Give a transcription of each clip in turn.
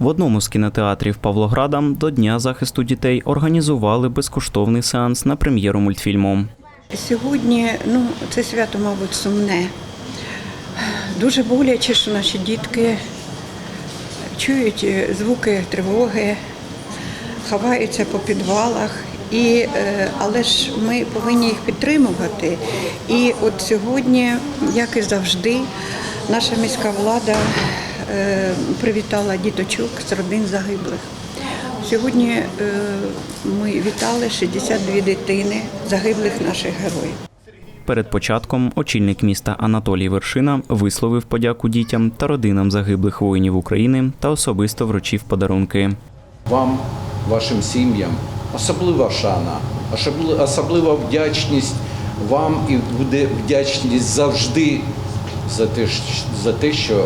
В одному з кінотеатрів Павлограда до Дня захисту дітей організували безкоштовний сеанс на прем'єру мультфільму. Сьогодні ну, це свято, мабуть, сумне. Дуже боляче, що наші дітки чують е, звуки тривоги, ховаються по підвалах. І, е, але ж ми повинні їх підтримувати. І от сьогодні, як і завжди, наша міська влада привітала діточок з родин загиблих. Сьогодні е, ми вітали 62 дитини загиблих наших героїв. Перед початком очільник міста Анатолій Вершина висловив подяку дітям та родинам загиблих воїнів України та особисто вручив подарунки. Вам, вашим сім'ям, особлива шана, особли- особлива вдячність вам і буде вдячність завжди за те, за те, що е,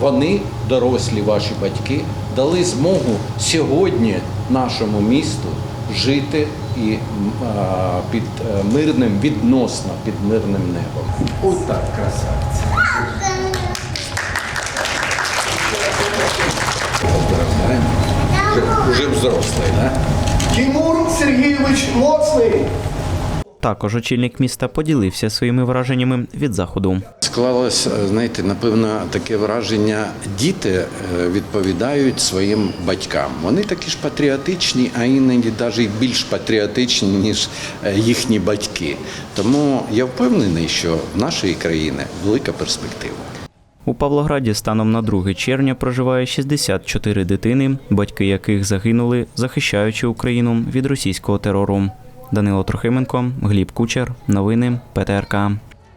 вони, дорослі ваші батьки, дали змогу сьогодні нашому місту жити і під е, мирним, відносно під мирним небом. Отак, красавці. Поздравляємо. Уже, уже взрослий, да? Тимур Сергійович Моцний. Також очільник міста поділився своїми враженнями від заходу. Склалось, е, знаєте, напевно, таке враження. Діти е, відповідають своїм батькам. Вони такі ж патріотичні, а іноді навіть більш патріотичні, ніж е, їхні батьки. Тому я впевнений, що в нашої країни велика перспектива. У Павлограді станом на 2 червня проживає 64 дитини, батьки яких загинули, захищаючи Україну від російського терору. Данило Трохименко, Гліб Кучер, новини ПТРК.